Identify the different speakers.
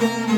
Speaker 1: Müzik